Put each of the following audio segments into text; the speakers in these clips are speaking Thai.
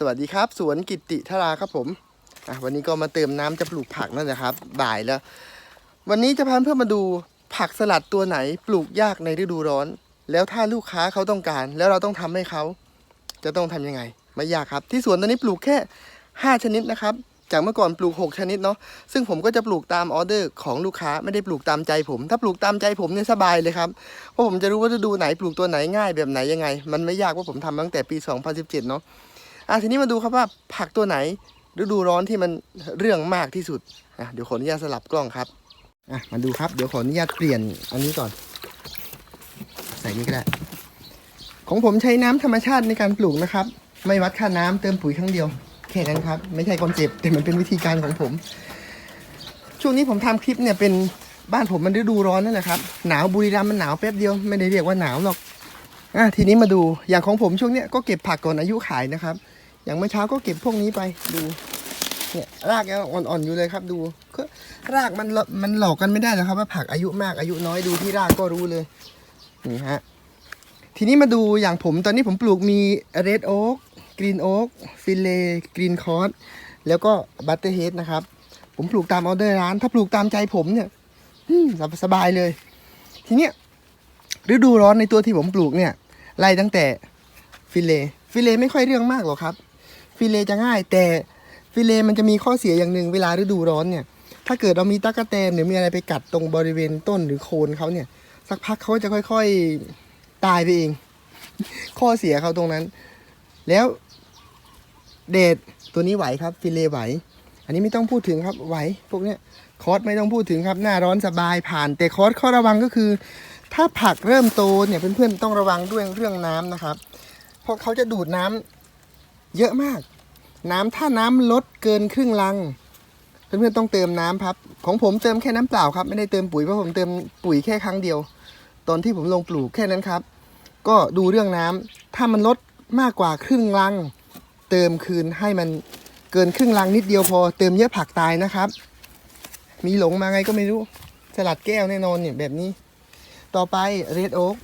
สวัสดีครับ สวนกิติธราครับผมอะวันนี้ก็มาเติมน้ำจะปลูกผักนั่นแหละครับบ่ายแล้ว วันนี้จะพาเพื่อนมาดูผักสลัดตัวไหนปลูกยากในฤดูร้อน แล้วถ้าลูกค้าเขาต้องการ แล้วเราต้องทำให้เขาจะต้องทำยังไง ไม่ยากครับ ที่สวนตอนนี้ปลูกแค่ 5 ชนิดนะครับ จากเมื่อก่อนปลูก 6 ชนิดเนาะซึ่งผมก็จะปลูกตามออเดอร์ของลูกค้าไม่ได้ปลูกตามใจผม ถ้าปลูกตามใจผมเนี่ยสบายเลยครับเพราะผมจะรู้ว่าฤดูไหนปลูกตัวไหนง่ายแบบไหนยังไง มันไม่ยากว่าผมทำมาตั้งแต่ปี 2017 เนาะ อะทีนี้มาดูครับว่าผักตัวไหนฤดูร้อนที่มันเรื่องมากที่สุดอะเดี๋ยวขออนุญาตสลับกล้องครับอะมาดูครับเดี๋ยวขออนุญาตเปลี่ยนอันนี้ก่อน ใส่นี่ก็ได้ ของผมใช้น้ำธรรมชาติในการปลูกนะครับ ไม่วัดค่าน้ำเติมปุ๋ยครั้งเดียวแค่นั้นครับ ไม่ใช่คอนเซปต์แต่มันเป็นวิธีการของผม ช่วงนี้ผมทำคลิปเนี่ยเป็นบ้านผมมันฤดูร้อนนั่นแหละครับหนาวบุรีรัมย์มันหนาวแป๊บเดียวไม่ได้เรียกว่าหนาวหรอกอะทีนี้มาดูอย่างของผมช่วงเนี้ยก็เก็บผักก่อนอายุขายนะครับ อย่างเมื่อเช้าก็เก็บพวกนี้ไปดูเนี่ยรากยังอ่อนๆอยู่เลยครับดูก็รากมันมันหลอกกันไม่ได้หรอกครับ ว่าผักอายุมากอายุน้อยดูที่รากก็รู้เลยนี่ฮะทีนี้มาดูอย่างผมตอนนี้ผมปลูกมีเรดโอ๊กกรีนโอ๊กฟิลเลกรีนคอร์สแล้วก็บัตเตอร์เฮดนะครับ ผมปลูกตามออเดอร์ร้าน ถ้าปลูกตามใจผมเนี่ยสบายเลย ทีเนี้ยฤดูร้อนในตัวที่ผมปลูกเนี่ยไล่ตั้งแต่ฟิลเลฟิลเลไม่ค่อยเรื่องมากหรอกครับ ฟิเลจะง่าย แต่ฟิเลมันจะมีข้อเสียอย่างหนึ่งเวลาฤดูร้อนเนี่ย ถ้าเกิดเรามีตะกแตนหรือมีอะไรไปกัดตรงบริเวณต้นหรือโคนเขาเนี่ย สักพักเขาจะค่อย ๆตายไปเอง ข้อเสียเขาตรงนั้น แล้วเดดตัวนี้ไหวครับ ฟิเลไหว อันนี้ไม่ต้องพูดถึงครับไหวพวกเนี้ยคอสไม่ต้องพูดถึงครับหน้าร้อนสบายผ่าน แต่คอสข้อระวังก็คือ ถ้าผักเริ่มโตเนี่ยเพื่อนๆต้องระวังด้วยเรื่องน้ำนะครับ เพราะเขาจะดูดน้ำ เยอะมาก น้ำถ้าน้ำลดเกินครึ่งลัง เพื่อนๆต้องเติมน้ำครับ ของผมเติมแค่น้ำเปล่าครับ ไม่ได้เติมปุ๋ยเพราะผมเติมปุ๋ยแค่ครั้งเดียว ตอนที่ผมลงปลูกแค่นั้นครับ ก็ดูเรื่องน้ำถ้ามันลดมากกว่าครึ่งลัง เติมคืนให้มันเกินครึ่งลังนิดเดียวพอ เติมเยอะผักตายนะครับ มีหลงมาไงก็ไม่รู้ สลัดแก้วแน่นอนเนี่ยแบบนี้ ต่อไปเรดโอ๊ก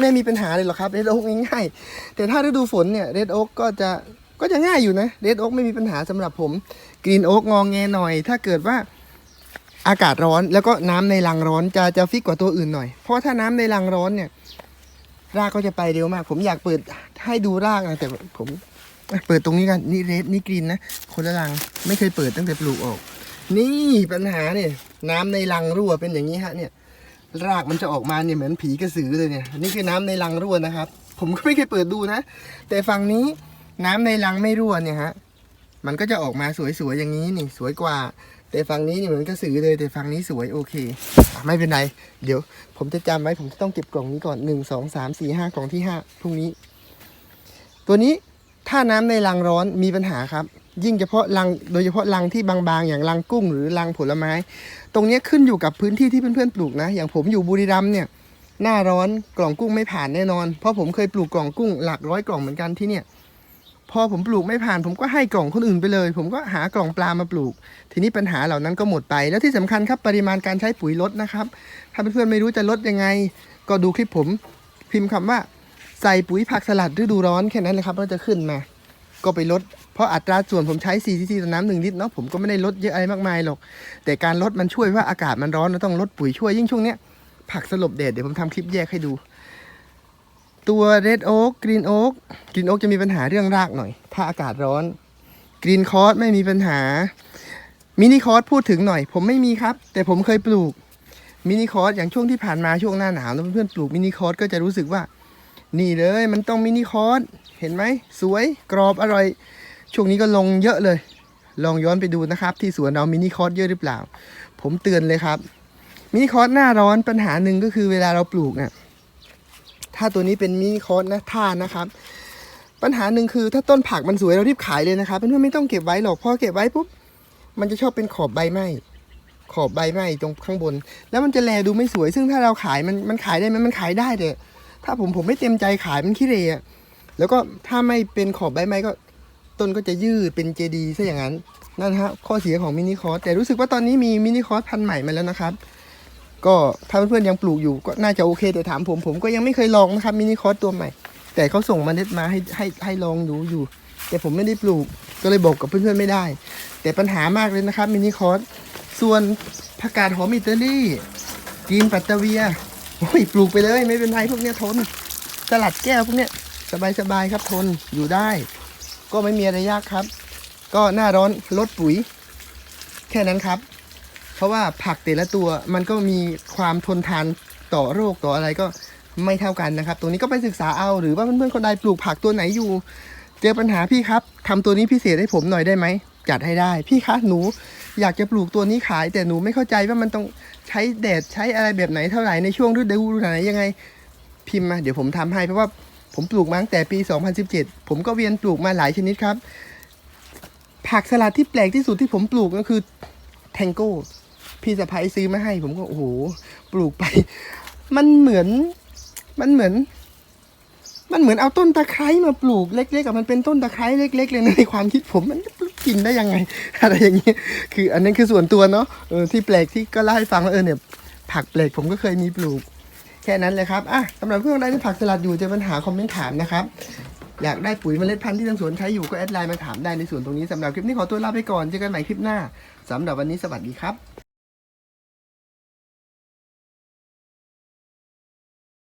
ไม่มีปัญหาเลยหรอกครับเรดโอ๊กง่ายๆแต่ถ้าฤดูฝนเนี่ยเรดโอ๊กก็จะก็จะง่ายอยู่นะเรดโอ๊กไม่มีปัญหาสำหรับผมกรีนโอ๊กงองแงหน่อย ถ้าเกิดว่าอากาศร้อนแล้วก็น้ำในรังร้อนจะจะฟิกกว่าตัวอื่นหน่อย เพราะถ้าน้ำในรังร้อนเนี่ย รากก็จะไปเร็วมาก ผมอยากเปิดให้ดูรากนะแต่ผมเปิดตรงนี้กันนี่เรดนี่กรีนนะคนละรังไม่เคยเปิดตั้งแต่ปลูกออก นี่ปัญหาเนี่ยน้ำในรังรั่วเป็นอย่างนี้ฮะเนี่ย รากมันจะออกมาเนี่ยเหมือนผีกระสือเลยเนี่ยนี่คือน้ำในรังรั่วนะครับ ผมก็ไม่เคยเปิดดูนะ แต่ฝั่งนี้น้ำในรังไม่รั่วเนี่ยฮะมันก็จะออกมาสวยๆอย่างนี้นี่สวยกว่า แต่ฝั่งนี้นี่เหมือนกระสือเลยแต่ฝั่งนี้สวยโอเคอไม่เป็นไร เดี๋ยว ผมจะจำไว้ผมต้องเก็บกล่องนี้ก่อนหนึ่งสองสามสี่ห้ากล่องที่ห้าพรุ่งนี้ ตัวนี้ถ้าน้ำในรังร้อนมีปัญหาครับ ยิ่งเฉพาะรังโดยเฉพาะรังที่บางๆ อย่างรังกุ้งหรือรังผลไม้ ตรงนี้ขึ้นอยู่กับพื้นที่ที่เพื่อนๆปลูกนะ อย่างผมอยู่บุรีรัมย์เนี่ยหน้าร้อนกล่องกุ้งไม่ผ่านแน่นอน เพราะผมเคยปลูกกล่องกุ้งหลักร้อยกล่องเหมือนกันที่เนี่ยพอผมปลูกไม่ผ่านผมก็ให้กล่องคนอื่นไปเลย ผมก็หากล่องปลามาปลูก ทีนี้ปัญหาเหล่านั้นก็หมดไป แล้วที่สำคัญครับปริมาณการใช้ปุ๋ยลดนะครับ ถ้าเพื่อนๆไม่รู้จะลดยังไง ก็ดูคลิปผมพิมพ์คำว่าใส่ปุ๋ยผักสลัดฤดูร้อนแค่นั้นเลยครับก็จะขึ้นมา ก็ไปลด เพราะอัตราส่วนผมใช้4ซีซีต่อน้ำหนึ่งลิตรเนาะผมก็ไม่ได้ลดเยอะอะไรมากมายหรอก แต่การลดมันช่วยว่าอากาศมันร้อนเราต้องลดปุ๋ยช่วยยิ่งช่วงเนี้ยผักสลบแดดเดี๋ยวผมทำคลิปแยกให้ดู ตัวเรดโอ๊กกรีนโอ๊กกรีนโอ๊กจะมีปัญหาเรื่องรากหน่อย ถ้าอากาศร้อนกรีนคอร์สไม่มีปัญหามินิคอร์สพูดถึงหน่อย ผมไม่มีครับ แต่ผมเคยปลูกมินิคอร์สอย่างช่วงที่ผ่านมาช่วงหน้าหนาวแล้วเพื่อนๆปลูกมินิคอร์สก็จะรู้สึกว่า นี่เลยมันต้องมินิคอร์สเห็นไหมสวยกรอบอร่อย ช่วงนี้ก็ลงเยอะเลย ลองย้อนไปดูนะครับ ที่สวนเรามินิคอร์สเยอะหรือเปล่า ผมเตือนเลยครับมินิคอร์สหน้าร้อนปัญหาหนึ่งก็คือเวลาเราปลูกเนี่ยถ้าตัวนี้เป็นมินิคอร์สนะท่านะครับ ปัญหาหนึ่งคือถ้าต้นผักมันสวยเรารีบขายเลยนะครับเพื่อนๆไม่ต้องเก็บไว้หรอกพอเก็บไว้ปุ๊บมันจะชอบเป็นขอบใบไหม้ขอบใบไหม้ตรงข้างบน แล้วมันจะแลดูไม่สวย ซึ่งถ้าเราขายมันมันขายได้ไหมมันขายได้แต่ถ้าผมผมไม่เต็มใจขายมันขี้เหร่อะแล้วก็ถ้าไม่เป็นขอบใบไม้ก็ ต้นก็จะยืดเป็นเจดีซะอย่างนั้นนั่นฮะข้อเสียของมินิคอร์สแต่รู้สึกว่าตอนนี้มีมินิคอร์สพันธุ์ใหม่มาแล้วนะครับ ก็ถ้าเพื่อนๆยังปลูกอยู่ก็น่าจะโอเคแต่ถามผมผมก็ยังไม่เคยลองนะครับมินิคอร์สตัวใหม่ แต่เขาส่งมาเมล็ดมาให้ให้ให้ลองดูอยู่ แต่ผมไม่ได้ปลูกก็เลยบอกกับเพื่อนๆไม่ได้ แต่ปัญหามากเลยนะครับมินิคอร์สส่วนผักกาดหอมอิตาลีกินปัตตาเวียโอ้ยปลูกไปเลยไม่เป็นไรพวกเนี้ยทน สลัดแก้วพวกเนี้ยสบายๆครับทนอยู่ได้ ก็ไม่มีอะไรยากครับ ก็หน้าร้อนลดปุ๋ย แค่นั้นครับ เพราะว่าผักแต่ละตัวมันก็มีความทนทานต่อโรคต่ออะไรก็ไม่เท่ากันนะครับ ตรงนี้ก็ไปศึกษาเอาหรือว่าเพื่อนๆคนใดปลูกผักตัวไหนอยู่ เจอปัญหาพี่ครับทำตัวนี้พิเศษให้ผมหน่อยได้ไหมจัดให้ได้ พี่คะหนูอยากจะปลูกตัวนี้ขาย แต่หนูไม่เข้าใจว่ามันต้องใช้แดดใช้อะไรแบบไหนเท่าไหร่ในช่วงฤดูไหนยังไงพิมพ์มาเดี๋ยวผมทำให้เพราะว่า ผมปลูกมาตั้งแต่ปี 2017 ผมก็เวียนปลูกมาหลายชนิดครับ ผักสลัดที่แปลกที่สุดที่ผมปลูกก็คือแทงโก้พี่สะพ้ายซื้อมาให้ ผมก็โอ้โหปลูกไป มันเหมือน มันเหมือน มันเหมือนเอาต้นตะไคร้มาปลูกเล็กๆกับมันเป็นต้นตะไคร้เล็ก ๆ เลยนะในความคิดผมมันกินได้ยังไง อะไรอย่างเงี้ยคือ อันนั้นคือส่วนตัวเนาะเออที่แปลกที่ก็เล่าให้ฟังว่าเออเนี่ย ผักแปลกผมก็เคยมีปลูก ค่นั้นเลยครับอะสำหรับเพื่อนๆได้ที่ผักสลัดอยู่เจอปัญหาคอมเมนต์ถามนะครับ อยากได้ปุ๋ยเมล็ดพันธุ์ที่ทางสวนใช้อยู่ก็แอดไลน์มาถามได้ในส่วนตรงนี้สำหรับคลิปนี้ขอตัวลาไปก่อนเจอกันใหม่คลิปหน้าสำหรับวันนี้สวัสดีครับ